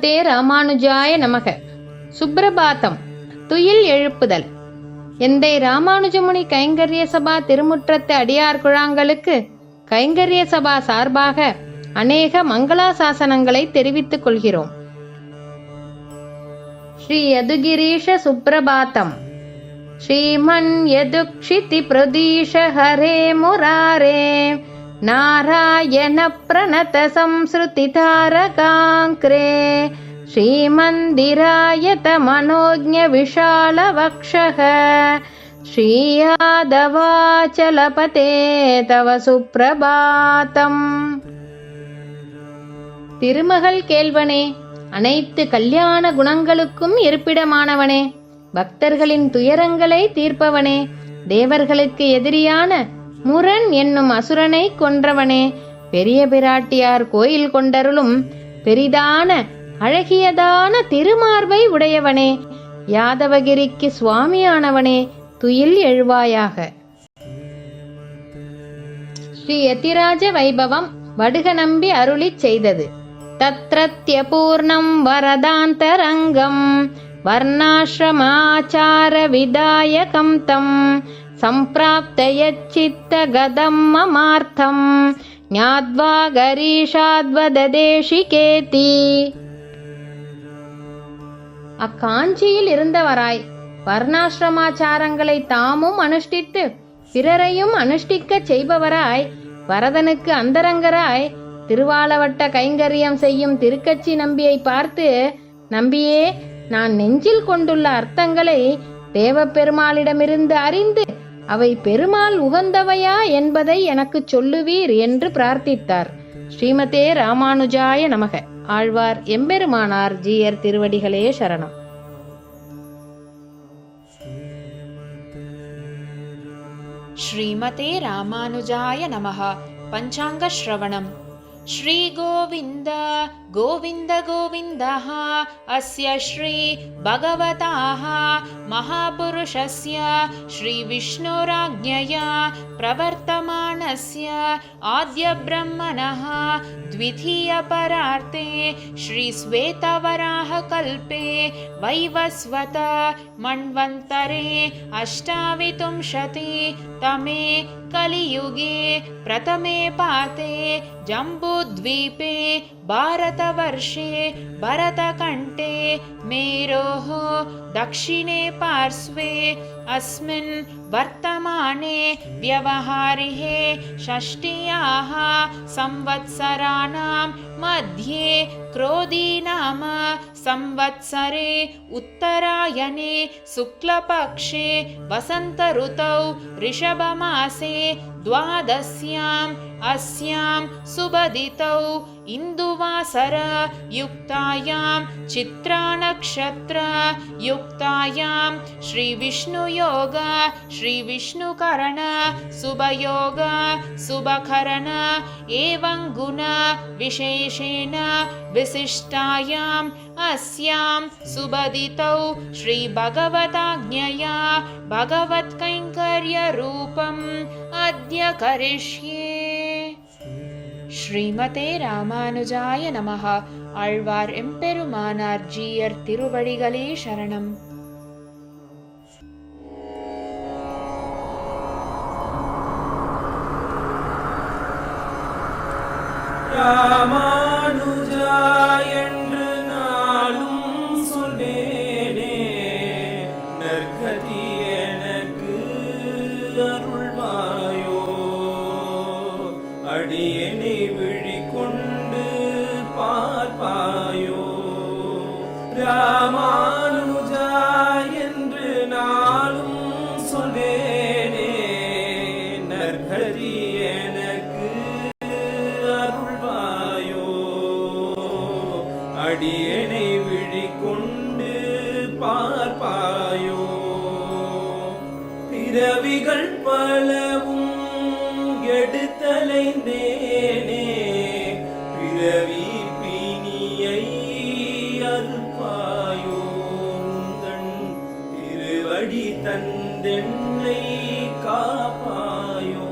ஸ்ரீமதே ராமானுஜாய நமக சுப்ரபாதம் துயில் எழுப்புதல் எந்தை ராமானுஜமுனி கைங்கரிய சபா திருமுற்றத்து அடியார் குழாங்களுக்கு கைங்கரிய சபா சார்பாக அநேக மங்களாசாசனங்களை தெரிவித்துக் கொள்கிறோம் ஸ்ரீ யதுகிரீஷ சுப்ரபாதம் श्रीमन् यदुक्षितिप्रदीश हरे मुरारे नारायणप्रणतसंसृतितारकाङ्क्रे श्रीमन्दिरायतमनोज्ञविशालवक्षः श्रीयादवाचलपते तव सुप्रभातम् திருமகள் கேள்வனே அனைத்து கல்யாண குணங்களுக்கும் இருப்பிடமானவனே பக்தர்களின் துயரங்களை தீர்ப்பவனே தேவர்களுக்கு எதிரியான முரண் என்னும் அசுரனை கொன்றவனே. பெரிய பிராட்டியார் கோயில் கொண்டருளும் பெரிதான அழகியதான திருமார்பை உடையவனே. யாதவகிரிக்கு சுவாமியானவனே துயில் எழுவாயாக. ஸ்ரீ யதிராஜ வைபவம் வடுக நம்பி அருளி செய்தது. தத்ரத்ய பூர்ணம் வரதாந்தரங்கம் வர்ணாசிரமாச்சார விதாயகம் தம். यच्चित्तगदं ममार्थं ज्ञात्वा கரீஷாத்வதேஷிகேதி அக்காஞ்சியில் இருந்தவராய் வர்ணாசிரமாச்சாரங்களை தாமும் அனுஷ்டித்து பிறரையும் அனுஷ்டிக்கச் செய்பவராய் வரதனுக்கு அந்தரங்கராய் திருவாலவட்ட கைங்கரியம் செய்யும் திருக்கச்சி நம்பியை பார்த்து நம்பியே நான் நெஞ்சில் கொண்டுள்ள அர்த்தங்களை தேவப்பெருமாளிடமிருந்து அறிந்து அவை பெருமாள் உகந்தவையா என்பதை எனக்கு சொல்லுவீர் என்று பிரார்த்தித்தார் ஸ்ரீமதே ராமானுஜாய நமக ஆழ்வார் எம்பெருமானார் ஜீயர் திருவடிகளே சரணம் श्रीमते रामानुजाय नमः पञ्चाङ्गश्रवणम् श्रीगोविन्द गोविन्द गोविन्दः अस्य श्रीभगवताः महापुरुषस्य श्रीविष्णुराज्ञया प्रवर्तमानस्य आद्यब्रह्मणः द्वितीयपरार्थे श्रीश्वेतवराहकल्पे वैवस्वत मन्वन्तरे अष्टाविंशति तमे कलियुगे प्रथमे पाते जम्बूद्वीपे भारतवर्षे भरतकण्ठे मेरोः दक्षिणे पार्श्वे अस्मिन् वर्तमाने व्यवहारिहे षष्ट्याः संवत्सराणां मध्ये क्रोधीनाम संवत्सरे उत्तरायणे शुक्लपक्षे वसन्तऋतौ ऋषभमासे द्वादश्याम् अस्यां सुबदितौ इन्दुवासरयुक्तायां चित्रानक्षत्रयुक्तायां श्रीविष्णुयोग श्रीविष्णुकरण शुभयोग शुभकरण एवं गुणविशेषेण विशिष्टायाम् अस्यां सुबदितौ श्रीभगवताज्ञया भगवत्कैङ्कर्यरूपम् अद्य करिष्ये ஸ்ரீமதே ராமானுஜாய நமः ஆழ்வார் எம்பெருமானார் ஜீயர் திருவடிகளே சரணம் ராமானுஜா அடியனை விழி கொண்டு பார்ப்பாயோ. பிறவிகள் பலவும் எடுத்தலைந்தேனே. பிறவி பிணியை அறுப்பாயோ. உந்தன் திருவடி தந்தென்னை காப்பாயோ.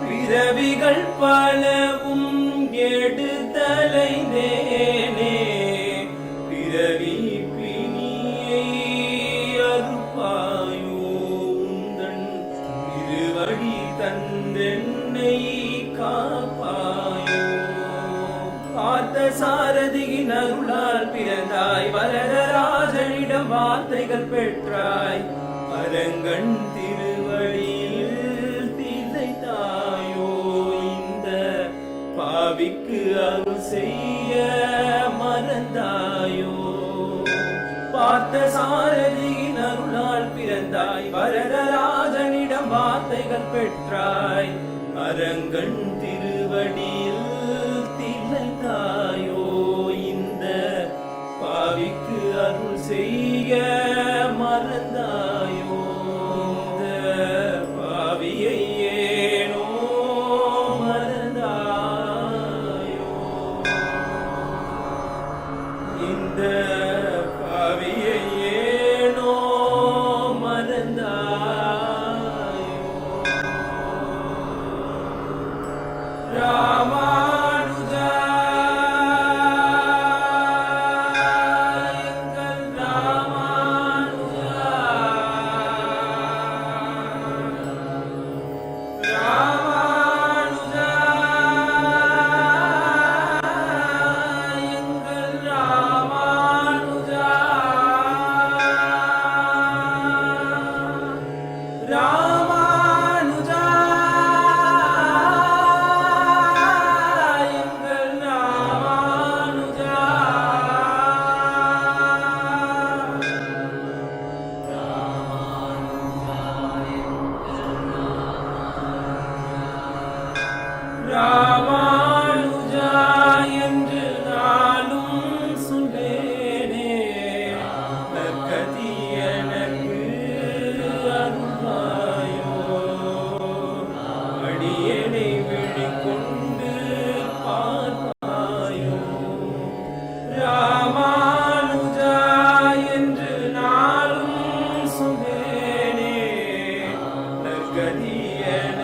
பிறவிகள் பலவும் எடு பிரிந்தலைந்தேனே பிறவி பிணியை அறுப்பாயோ உந்தன் திருவடி தந்தென்னை காப்பாயோ பார்த்த சாரதியின் அருளால் பிறந்தாய். வரதராஜனிடம் வார்த்தைகள் பெற்றாய். அரங்கண் திருவடியில் பாவிக்கு அருள் செய்ய மறந்தாயோ? பார்த்த சாரதியின் அருளால் பிறந்தாய். வரதராஜனிடம் வார்த்தைகள் பெற்றாய். அரங்கன் திருவடி Yeah.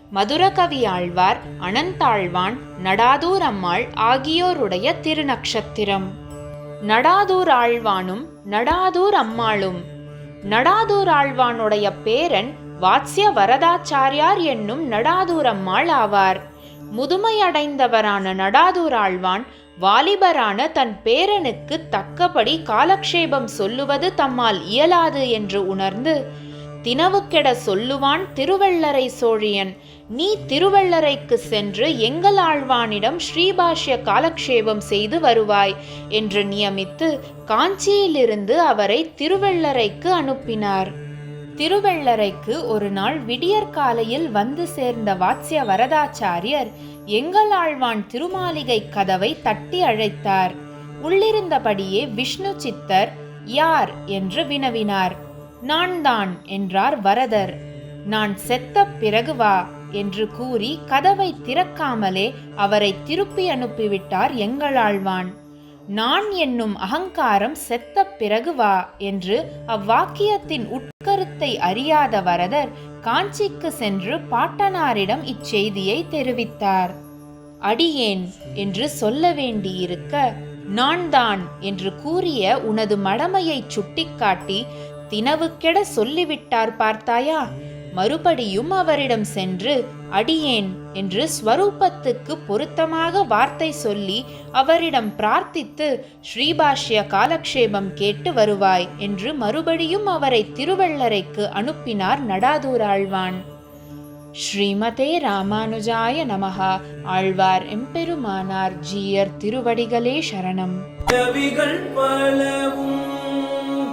மதுரகவி ஆழ்வார் அனந்தாழ்வான் நடாதூர் அம்மாள் ஆகியோருடைய திருநக்ஷத்திரம். நடாதூர் ஆழ்வானும் நடாதூர் அம்மாளும். நடாதூர் ஆழ்வானுடைய பேரன் வாத்ஸ்ய வரதாச்சாரியார் என்னும் நடாதூர் அம்மாள் ஆவார். முதுமையடைந்தவரான நடாதூர் ஆழ்வான் வாலிபரான தன் பேரனுக்கு தக்கபடி காலக்ஷேபம் சொல்லுவது தம்மால் இயலாது என்று உணர்ந்து தினவுக்கெட சொல்லுவான் திருவள்ளரை சோழியன் நீ திருவள்ளரைக்கு சென்று எங்கள் ஆழ்வானிடம் ஸ்ரீபாஷ்ய காலக்ஷேபம் செய்து வருவாய் என்று நியமித்து காஞ்சியிலிருந்து அவரை திருவள்ளரைக்கு அனுப்பினார். திருவள்ளரைக்கு ஒரு நாள் விடியற்காலையில் வந்து சேர்ந்த வாத்ய வரதாச்சாரியர் எங்கள் ஆழ்வான் திருமாளிகை கதவை தட்டி அழைத்தார். உள்ளிருந்தபடியே விஷ்ணு சித்தர் யார்? என்று வினவினார். நான் தான் என்றார் வரதர். நான் செத்த பிறகு வா என்று கூறி கதவை திறக்காமலே அவரை திருப்பி அனுப்பிவிட்டார் எங்களாழ்வான். நான் என்னும் அகங்காரம் செத்த பிறகு வா என்று அவ்வாக்கியத்தின் உட்கருத்தை அறியாத வரதர் காஞ்சிக்கு சென்று பாட்டனாரிடம் இச்செய்தியை தெரிவித்தார். அடியேன் என்று சொல்ல வேண்டியிருக்க நான் தான் என்று கூறிய உனது மடமையை சுட்டிக்காட்டி தினவுக்கெட சொல்லிவிட்டார் பார்த்தாயா? மறுபடியும் அவரிடம் சென்று அடியேன் என்று ஸ்வரூபத்துக்கு பொருத்தமாக வார்த்தை சொல்லி அவரிடம் பிரார்த்தித்து ஸ்ரீபாஷ்ய காலக்ஷேபம் கேட்டு வருவாய் என்று மறுபடியும் அவரை திருவள்ளரைக்கு அனுப்பினார் நடாதூராழ்வான் ஸ்ரீமதே ராமானுஜாய நமஹா. ஆழ்வார் எம்பெருமானார் ஜீயர் திருவடிகளே சரணம். பலவும்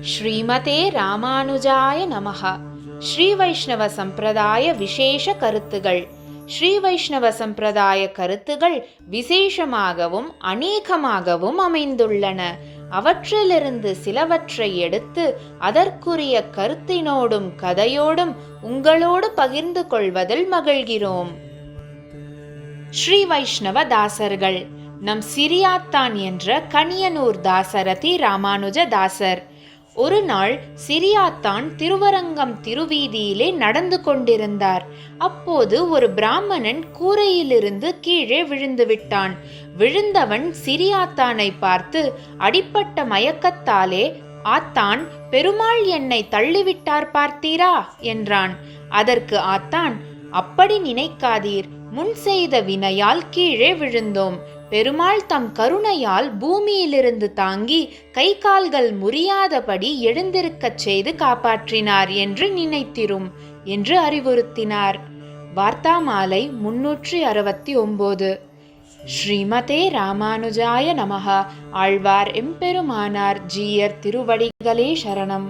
ஸ்ரீமதே ராமானுஜாய நமஹா. ஸ்ரீ வைஷ்ணவ சம்பிரதாய விசேஷ கருத்துகள். ஸ்ரீ வைஷ்ணவ சம்பிரதாய கருத்துகள் விசேஷமாகவும் அநேகமாகவும் அமைந்துள்ளன. அவற்றிலிருந்து சிலவற்றை எடுத்து அதற்குரிய கருத்தினோடும் கதையோடும் உங்களோடு பகிர்ந்து கொள்வதில் மகிழ்கிறோம். ஸ்ரீ வைஷ்ணவ தாசர்கள் நம் சிரியாத்தான் என்ற கனியனூர் தாசரதி ராமானுஜ தாசர் ஒரு நாள் சிரியாத்தான் திருவரங்கம் திருவீதியிலே நடந்து கொண்டிருந்தார். அப்போது ஒரு பிராமணன் கூரையிலிருந்து கீழே விழுந்து விட்டான். விழுந்தவன் சிரியாத்தானை பார்த்து அடிப்பட்ட மயக்கத்தாலே ஆத்தான் பெருமாள் என்னை தள்ளிவிட்டார் பார்த்தீரா? என்றான். அதற்கு ஆத்தான் அப்படி நினைக்காதீர். முன் செய்த வினையால் கீழே விழுந்தோம். பெருமாள் தம் கருணையால் பூமியிலிருந்து தாங்கி கை கால்கள் முறியாதபடி எழுந்திருக்கச் செய்து காப்பாற்றினார் என்று நினைத்திரும் என்று அறிவுறுத்தினார். வார்த்தா மாலை முன்னூற்றி அறுபத்தி ஒன்பது ஸ்ரீமதே ராமானுஜாய நமஹா. ஆழ்வார் எம்பெருமானார் ஜீயர் திருவடிகளே சரணம்.